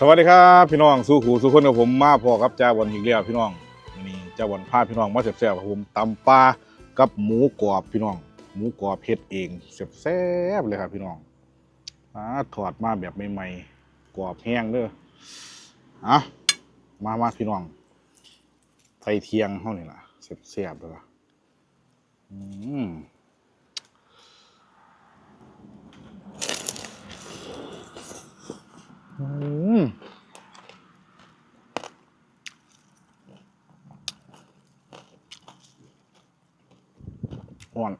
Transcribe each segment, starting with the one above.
สวัสดีครับพี่น้องสู้ขู่สู้คนกับผมมาพอครับจ้าวันอีกแล้วพี่น้องนี่จ้าวันพาพี่น้องมาแซ่บๆกับผมตำปลากับหมูกรอบพี่น้อง หมูกรอบเฮ็ดเองแซ่บเลยครับพี่น้องอ่าถอดมาแบบใหม่ๆกรอบแห้งเด้ออะมามาพี่น้องไฟเทียงเฮานี่ล่ะแซ่บๆเลยอืม อืมอ่อน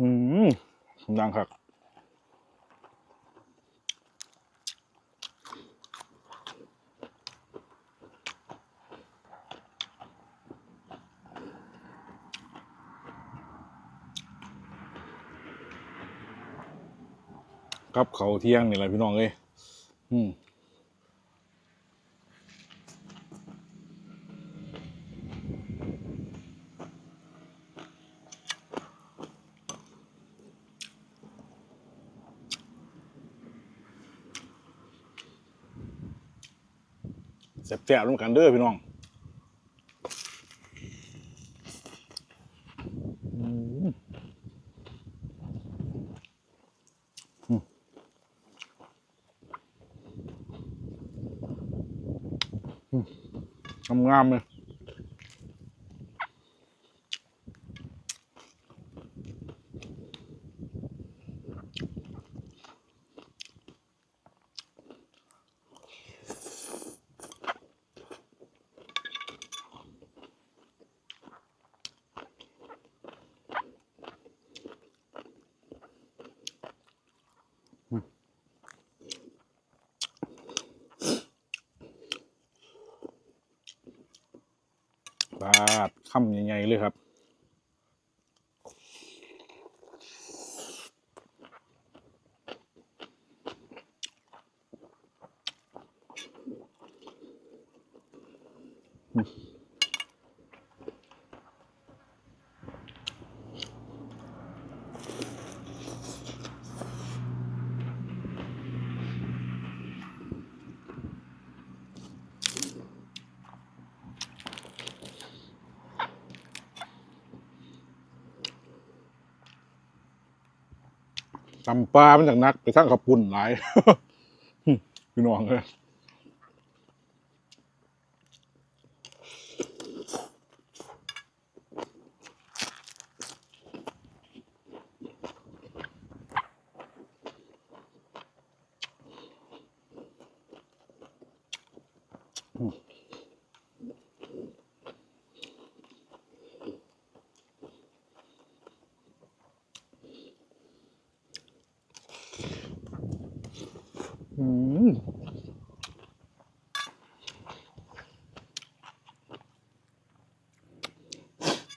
อืมดังครับกับเขาเที่ยงนี่แหละพี่น้องเอ้ยอืม แซ่บๆร่วมกันเด้อพี่น้องอืมอืมอืมงามๆเลย ปาดคำใหญ่ๆเลยครับ จำปลามันจากนักไปสร้างขับปุ่นหลาย พี่น้องเลย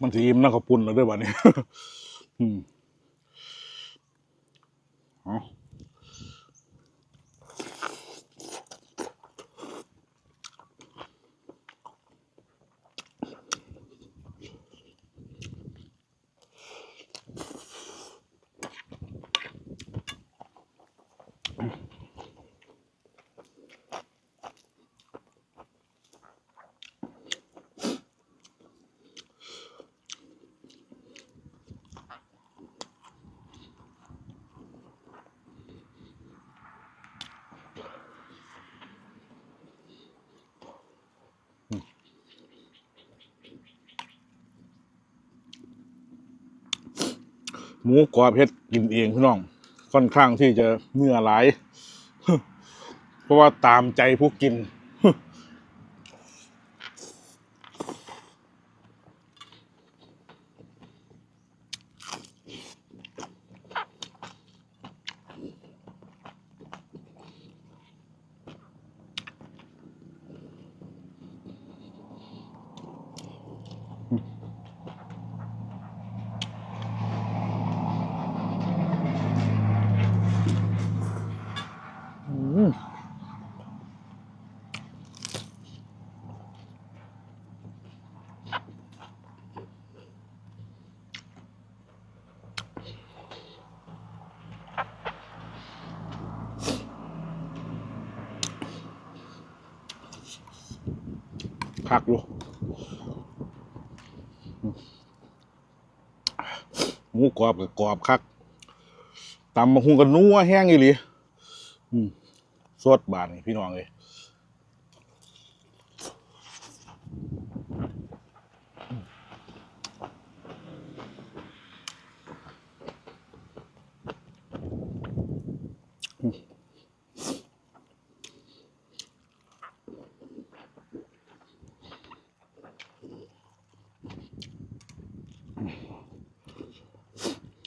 มันสีอิ่มนะขับปุ่นแล้วด้วยวันนี้ อืมอ๋อา หมูกรอบเฮ็ดกินเองพี่น้อง ค่อนข้างที่จะเนื้อหลาย เพราะว่าตามใจผู้กิน คักอยู่หมูกรอบกับกรอบคักตำมาหุงกันนัวแห้งอีหลีอืมสดบานนี่พี่น้องเลย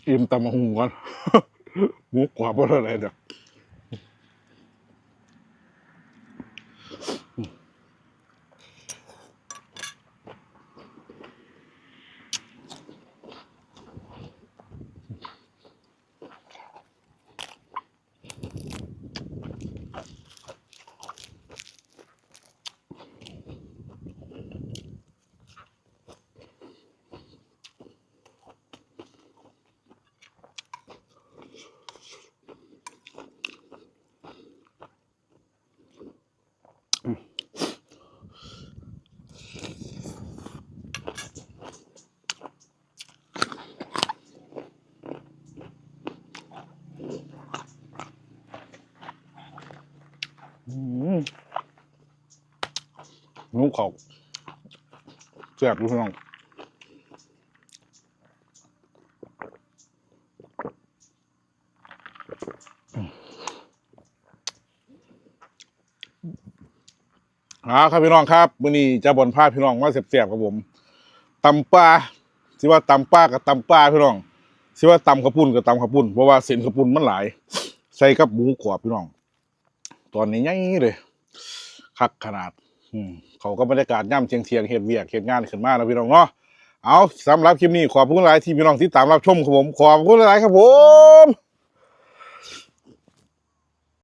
อิ่มตำมหุงก่อนหมูกรอบบ่เท่าไรเนี่ย อืมหมูเขาแซ่บอยู่พี่น้องอ่าครับพี่น้องครับมื้อนี้จะบ่นพาพี่น้องมาเสียบๆกับผมตำปลาสิว่าตำปลากับตำปลาพี่น้องสิว่าตำข้าวปุ้นกับตำข้าวปุ้นเพราะว่าเส้นข้าวปุ้นมันหลาย ใส่กับหมูกรอบพี่น้อง ตอนนี้ใหญ่เลยคักขนาด อืมเขาก็บรรยากาศย่ำเชียงเทียงเหตุเวียกเห็ดงานขึ้นมาแล้วพี่น้องเนาะเอาสำหรับคลิปนี้ขอบคุณหลายที่พี่น้องที่ตามรับชมครับผมขอบคุณหลายครับผม